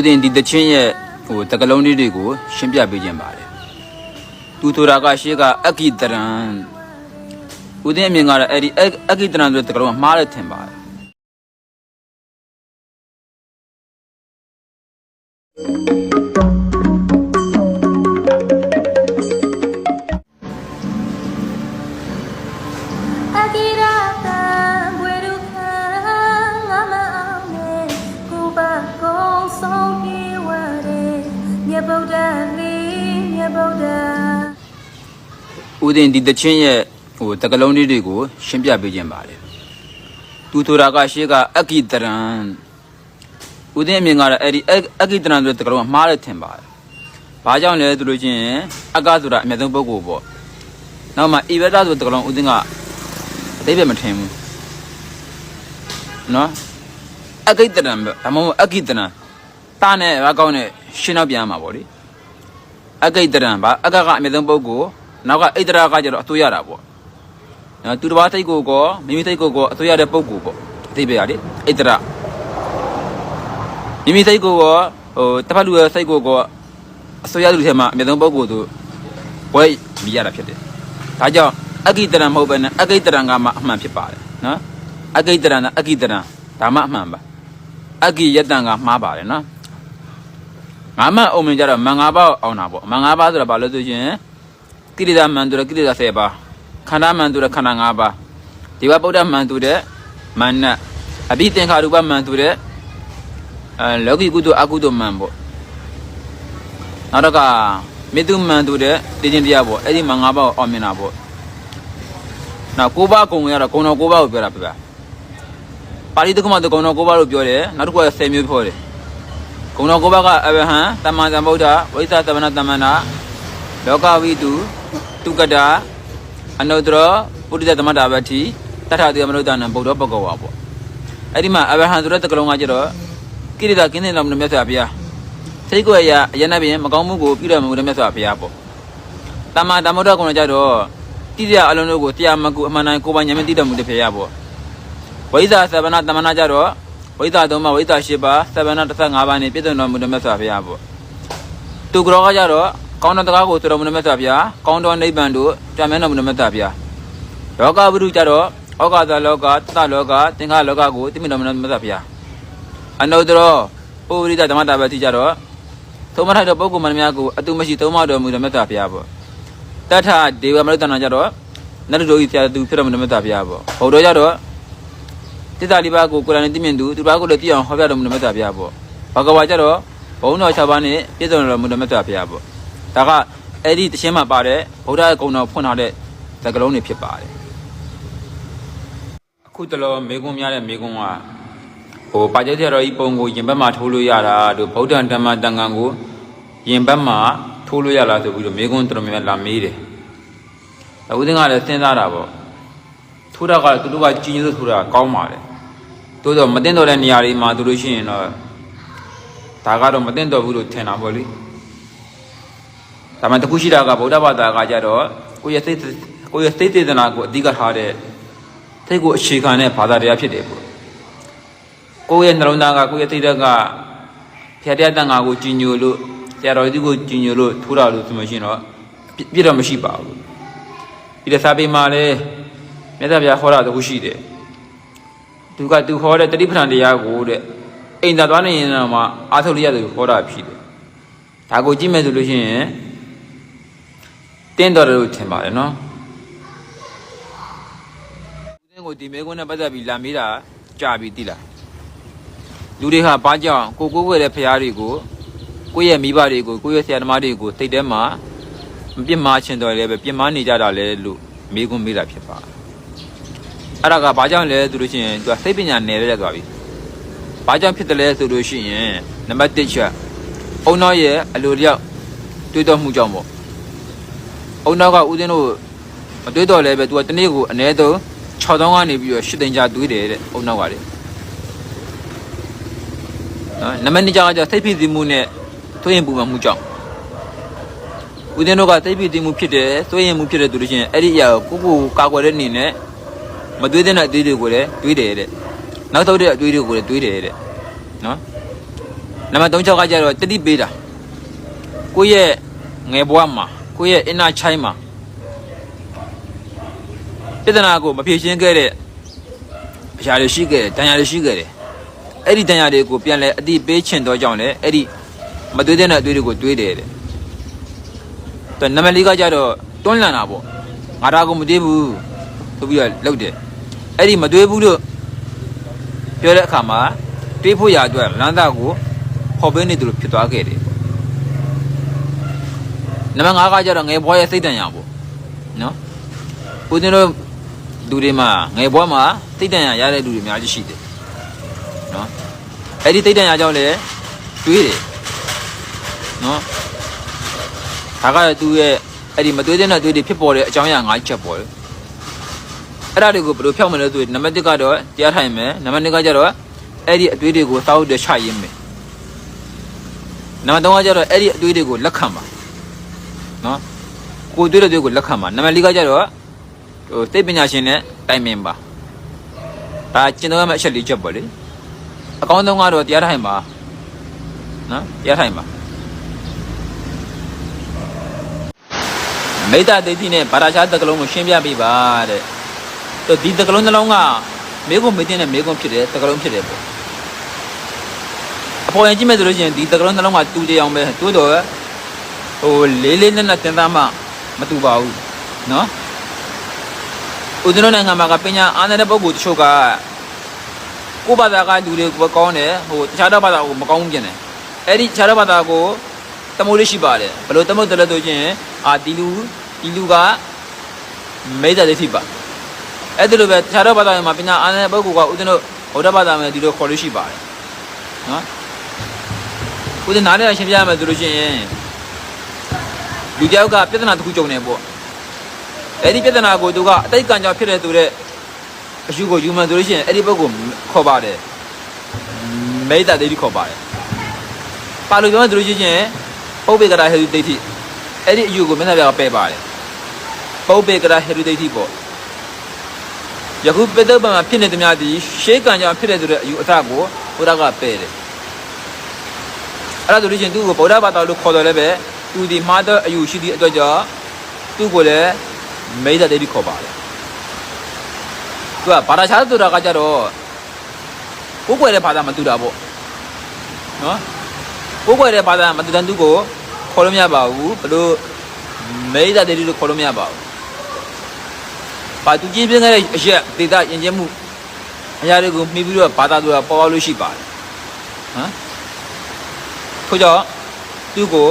ဦးတင်ဒီတချင်းရဲ့ဟိုတကလုံးလေးတွေကိုရှင်းပြပေးခြင်းပါတယ်သူဆိုတာကရှေ့ကအက္ခိတရံဦးတင်အမြင်ကတော့အဲ့ဒီအက္ခိတရံဆိုတဲ့တကလုံးကမှားတယ်ထင်ပါတယ် ဆုံးပြေဝတဲ့မြတ်ဗုဒ္ဓလေးမြတ်ဗုဒ္ဓဦးတင်ဒီတချင်းရဲ့ဟိုတကလုံးလေးတွေကို ရှင်းပြပေးခြင်းပါတယ်သူဆိုတာကရှေ့ကအက္ခိတရံဦးတင်အမြင်ကတော့အဲ့ဒီအက္ခိတရံဆိုတဲ့တကလုံးကမှားတယ်ထင်ပါတယ်ဘာကြောင့်လဲဆိုလို့ချင်းအက္ခဆိုတာအမြတ်ဆုံးပုဂ္ဂိုလ်ပေါ့နောက်မှဣဝဒဆိုတဲ့တကလုံးဦးတင်ကအသိပဲမထင်ဘူးနော်အက္ခိတရံပဲဒါမှမဟုတ်အက္ခိတရံ တာနဲ့ဘာကောင်းနဲ့ရှင်းတော့ပြန်မှာပေါ့လေအကိတရံပါအကကအမြဲတမ်းပုဂ္ဂိုလ်နောက်ကဣတရာကကျတော့အသွေးရတာပေါ့နော်သူတစ်ပါးသိတ်ကိုကောမိမိသိတ်ကိုကောအသွေးရတဲ့ပုဂ္ဂိုလ်ပေါ့အသိပဲရလေဣတရာမိမိသိတ်ကိုကောဟိုတစ်ဖက်လူရဲ့စိတ်ကိုကောအသွေးရသူထဲမှာအမြဲတမ်းပုဂ္ဂိုလ်သူဝဲမိရတာဖြစ်တယ်ဒါကြောင့်အကိတရံမဟုတ်ဘဲနဲ့အကိတရံကမှအမှန်ဖြစ်ပါတယ်နော်အကိတရံကအကိတရံဒါမှအမှန်ပါအကိယတံကမှားပါတယ်နော် ငါမအုံမင်ကြတော့မန်ငါးပါးအောင်တာပေါ့မန်ငါးပါးဆိုတာဘာလို့ဆိုရင်ကိရိတာမန်သူရကိရိတာ10ပါးခန္ဓာမန်သူရခန္ဓာ5ပါးဒီဝဗုဒ္ဓမန်သူတဲ့မန်နတ်အဘိသင်္ခါရူပမန်သူတဲ့အဲလောကီကုသိုလ်အကုသိုလ်မန်ပေါ့နောက်တော့ကမေတ္တုမန်သူတဲ့တည်ခြင်းတရားပေါ့အဲ့ဒီမန်ငါးပါးကိုအောင်မြင်တာပေါ့နောက်ကိုးပါးကုံရတော့ဂုံတော်ကိုးပါးကိုပြောတာပြပါပါဠိတက္ကမတဂုံတော်ကိုးပါးလို့ပြောတယ်နောက်တစ်ခုက10မျိုးပြောတယ် ဂုဏတော်ကိုဘကအဘဟံတမ္မာသမ္ဗုဒ္ဓဝိသသမဏတမ္မနာလောကဝိတုတုကတာအနုတ္တရပုရိသသမတာပတိတထတိယမနုဿာနံဗုဒ္ဓပကောဝါပေါ့အဲ့ဒီမှာအဘဟံဆိုတဲ့တကလုံးကကျတော့ကိရိတာကင်းတဲ့လောင်မြတ်စွာဘုရားစိတ်ကိုယ်ရအယနာပြင်မကောင်းမှုကိုပြုတော်မူတဲ့မြတ်စွာဘုရားပေါ့တမ္မာသမ္ဗုဒ္ဓကုဏကျတော့တိရအလုံးတို့ကိုတရားမကုအမှန်တိုင်းကိုယ်ပိုင်ဉာဏ်နဲ့သိတော်မူတဲ့ဘုရားပေါ့ဝိသသမဏတမ္မနာကျတော့ ဝိသသုံးပါးဝိသ၈ပါးသဗ္ဗနာ35ပါးနဲ့ပြည့်စုံတော်မူတဲ့မြတ်စွာဘုရားပေါ့သူကြောကကြတော့ကောင်းတဲ့တကားကိုဆိုတော်မူတဲ့မြတ်စွာဘုရားကောင်းတော်နိဗ္ဗာန်တို့ကြံမြဲတော်မူတဲ့မြတ်စွာဘုရားလောကဝိရုကြတော့ဩကာသလောကတတလောကသင်္ခါလောကကိုသိမြင်တော်မူတဲ့မြတ်စွာဘုရားအနုတ္တရောပုရိသဓမ္မတာပဲသိကြတော့သုံးမထိုက်တဲ့ပုဂ္ဂိုလ်မှန်များကိုအတုမရှိသုံးမတော်မူတဲ့မြတ်စွာဘုရားပေါ့တထဒေဝမနုဿနာကြတော့နတ္တတို့ဤဆရာသူဖြစ်တော်မူတဲ့မြတ်စွာဘုရားပေါ့ဘုဒ္ဓကြတော့ တိတ္တလေးပါးကိုကိုယ်တိုင်သိမြင်သူသူပါးကိုလည်းသိအောင်ဟောပြတော်မူတဲ့မြတ်စွာဘုရားပေါ့ဘဂဝါကျတော့ဘုံတော်၆ပါးနဲ့ပြည့်စုံတော်မူတဲ့မြတ်စွာဘုရားပေါ့ဒါကအဲ့ဒီတခြင်းမှာပါတဲ့ဗုဒ္ဓရဲ့ဂုဏ်တော်ဖွင့်ထားတဲ့သကလုံးတွေဖြစ်ပါတယ်အခုတလောမေကွန်းများတဲ့မေကွန်းကဟိုပါကျက်ရတော်ဤပုံကိုရင်ဘက်မှာထိုးလို့ရတာတို့ဗုဒ္ဓဓမ္မတန်ခါကိုရင်ဘက်မှာထိုးလို့ရလားဆိုပြီးတော့မေကွန်းတော်တော်များများလာမေးတယ်ဦးသိန်းကလည်းစဉ်းစားတာပေါ့ထိုးတာကသူတို့ကကြီးကြီးဆိုထိုးတာကောင်းပါတယ် တိုးတော့မတင်တော့တဲ့နေရာတွေမှာသူတို့ရှိရင်တော့ဒါကတော့မတင်တော့ဘူးလို့ထင်တာပေါ့လေဒါမှတခုရှိတာကဗုဒ္ဓဘာသာကကြတော့ကိုယ့်ရဲ့စိတ်ကိုယ့်ရဲ့စိတ်စေတနာကိုအဓိကထားတဲ့စိတ်ကိုအခြေခံတဲ့ဘာသာတရားဖြစ်တယ်ပေါ့ကိုယ့်ရဲ့နှလုံးသားကကိုယ့်ရဲ့စိတ်ဓာတ်ကဖျက်တဲ့တန်ခါကိုကြီးညိုလို့ဆရာတော်ကြီးကိုကြီးညိုလို့ထိုးတာလို့ဆိုမှရှိရင်တော့ပြပြတော့မရှိပါဘူးပြီးတဲ့စာပေမှာလည်းမြတ်စွာဘုရားဟောတာတခုရှိတယ် သူကသူဟောတဲ့တတိပဌာန်တရားကိုတဲ့အိမ်သာသွားနေရင်တော့မှအာထုတ်လိုက်ရတယ်ဟောတာဖြစ်တယ်ဒါကိုကြည့်မယ်ဆိုလို့ရှိရင်တင်းတော်တယ်လို့ထင်ပါတယ်နော်ဦးသိန်းကိုဒီမဲကွန်းနဲ့ပတ်သက်ပြီးလာမေးတာကြာပြီတိလားလူတွေဟာဘာကြောင့်ကိုကိုကိုရဲ့ဖရားတွေကိုကိုယ့်ရဲ့မိဘတွေကိုကိုယ့်ရဲ့ဆရာသမားတွေကိုစိတ်ထဲမှာမပြစ်မှားချင်တော်လည်းပဲပြစ်မှားနေကြတာလဲလို့မေးခွန်းမေးတာဖြစ်ပါတယ် အဲ့ဒါကဘာကြောင့်လဲဆိုလို့ရှိရင်သူကစိတ်ပညာနယ်ရဲသွားပြီ။ဘာကြောင့်ဖြစ်တယ်လဲဆိုလို့ရှိရင်နံပါတ်1ချက်အုံနောက်ရဲ့အလိုလျောက်တွေးတောမှုကြောင့်ပေါ့။အုံနောက်ကဦးဇင်းတို့မတွေးတော့လဲပဲသူကတနေ့ကိုအနည်းဆုံး6တောင်းကနေပြီးတော့8သိန်းကြာတွေးတယ်တဲ့အုံနောက်ကလေ။နော်နံပါတ်2ချက်ကကျစိတ်ဖိစီးမှုနဲ့သွေးရင်ပူမှမှုကြောင့်ဦးဇင်းတို့ကစိတ်ဖိစီးမှုဖြစ်တယ်သွေးရင်မှုဖြစ်တယ်ဆိုလို့ရှိရင်အဲ့ဒီအရာကိုကိုကိုကာကွယ်တဲ့အနေနဲ့ မတွေးတဲ့အသွေးတွေကိုလည်းတွေးတယ်တဲ့နောက်ထုတ်တဲ့အသွေးတွေကိုလည်းတွေးတယ်တဲ့နော်နံပါတ်3ချက်ကကြတော့တတိပေးတာကိုယ့်ရဲ့ငယ်ဘဝမှာကိုယ့်ရဲ့ inner child မှာပြဿနာကိုမဖြေရှင်းခဲ့တဲ့အရာတွေရှိခဲ့တယ်တန်ရာတွေရှိခဲ့တယ်အဲ့ဒီတန်ရာတွေကိုပြန်လဲအတိပေးချင်တော့ကြောင့်လေအဲ့ဒီမတွေးတဲ့အတွေးတွေကိုတွေးတယ်တဲ့တော့နံပါတ်4ကကြတော့တွန်းလန်တာပေါ့ငါဒါကိုမတွေးဘူးဆိုပြီးတော့လုပ်တယ် အဲ့ဒီမတွေးဘူးလို့ပြောတဲ့အခါမှာတွေးဖို့ရအတွက်လမ်းသားကိုဖော်ပေးနေသူလို့ဖြစ်သွားခဲ့တယ်နံပါတ်5ကကြတော့ငယ်ဘွားရဲ့စိတ်တန်ရာပေါ့နော်ဦးဇင်းတို့လူတွေမှာငယ်ဘွားမှာစိတ်တန်ရာရတဲ့လူတွေအများကြီးရှိတယ်နော်အဲ့ဒီစိတ်တန်ရာကြောင့်လည်းတွေးတယ်နော်ဒါကသူ့ရဲ့အဲ့ဒီမတွေးတဲ့နဲ့တွေးတွေဖြစ်ပေါ်တဲ့အကြောင်းအရာ၅ချက်ပေါ့လေ အဲ့ဒါတွေကိုဘယ်လိုဖြောက်မလဲဆိုရင်နံပါတ်1ကတော့တရားထိုင်မယ်နံပါတ်2ကကြတော့အဲ့ဒီအတွေးတွေကိုစောက်တဲ့ချရင်းမယ်နံပါတ်3ကကြတော့အဲ့ဒီအတွေးတွေကိုလက်ခံပါနော်ကိုယ်တွေးတဲ့တွေကိုလက်ခံပါနံပါတ်4ကကြတော့ဟိုသိပညာရှင်နဲ့တိုင်ပင်ပါဒါကျင့်သုံးရမယ့်အချက်၄ချက်ပေါ့လေအကောင်းဆုံးကတော့တရားထိုင်ပါနော်တရားထိုင်ပါမိတ္တဒိဋ္ဌိနဲ့ဗာရာချာတက္ကလုံးကိုရှင်းပြပေးပါတဲ့ တော့ဒီတက္ကလုံးနှလုံးကမေကုံမေတင်တဲ့မေကုံဖြစ်တယ်တက္ကလုံးဖြစ်တယ်ပေါ့အပေါ်ရင်ကြည့်မယ်ဆိုလို့ရှိရင်ဒီတက္ကလုံးနှလုံးကတူကြအောင်ပဲတိုးတော့ဟိုလေးလေးနက်နက်တင်သားမှမတူပါဘူးနော်ဦးဇင်းတို့နိုင်ငံမှာကပညာအားနေတဲ့ပုဂ္ဂိုလ်တချို့ကကိုယ့်ဘာသာကလူတွေကိုကောင်းတယ်ဟိုတခြားသောဘာသာကိုမကောင်းဘူးကျင်တယ်အဲ့ဒီတခြားသောဘာသာကိုတမိုးလေးရှိပါတယ်ဘယ်လိုတမိုးတယ်လဲဆိုရင်အာဒီလူဒီလူကမိစ္ဆာဒိဋ္ဌိပါ အဲ့ဒါလိုပဲတခြားသောဘာသာမှာပညာအားနေတဲ့ပုဂ္ဂိုလ်ကဦးဇင်းတို့ဗုဒ္ဓဘာသာမှာဒီလိုခေါ်လို့ရှိပါတယ်နော်ဦးဇင်းနားလည်ရှင်းပြရမယ်ဆိုလို့ရှိရင်လူတယောက်ကပြဿနာတစ်ခုကြုံနေပေါ့အဲ့ဒီပြဿနာကိုသူကအတိတ်ကံကြောင့်ဖြစ်တဲ့သူတဲ့အယူကိုယူမှန်ဆိုလို့ရှိရင်အဲ့ဒီပုဂ္ဂိုလ်ခေါ်ပါတယ်မိစ္ဆာဒိဋ္ဌိခေါ်ပါတယ်ပါလို့ပြောမှဆိုလို့ရှိရင်ပုပ္ပေကရာဟေတုဒိဋ္ဌိအဲ့ဒီအယူကိုမျက်နှာပြကပယ်ပါတယ်ပုပ္ပေကရာဟေတုဒိဋ္ဌိပေါ့ ယခုပေတ္တပံမှာဖြစ်နေသမျှဒီရှေးကံကြောင့်ဖြစ်တဲ့သူတဲ့အယူအထကိုဘုရားကပယ်တယ်အဲ့ဒါဆိုလို့ရှိရင်သူ့ကိုဗုဒ္ဓဘာသာလို့ခေါ်တယ်လည်းပဲသူဒီမှားတဲ့အယူရှိသည့်အတွက်ကြောင့်သူ့ကိုလည်းမိစ္ဆာဒိဋ္ဌိခေါ်ပါတယ်သူကဘာသာခြားဆိုတာကကြတော့ကိုယ်ွယ်တဲ့ဘာသာမတူတာပေါ့နော်ကိုယ်ွယ်တဲ့ဘာသာမတူတဲ့သူကိုခေါ်လို့မရပါဘူးဘလို့မိစ္ဆာဒိဋ္ဌိလို့ခေါ်လို့မရပါဘူး ပါသူကြီးပြင်းခဲ့တဲ့အရက်ဒေတာယဉ်ကျေးမှုအရာတွေကိုမှီပြီးတော့ဘာသာဆိုတာပေါ်ပေါ်လို့ရှိပါတယ်ဟမ်ထို့ကြောင့်သူ့ကို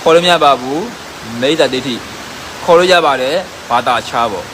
ခေါ်လို့မရပါဘူးမိစ္ဆာဒိဋ္ဌိခေါ်လို့ရပါတယ်ဘာသာခြားပေါ့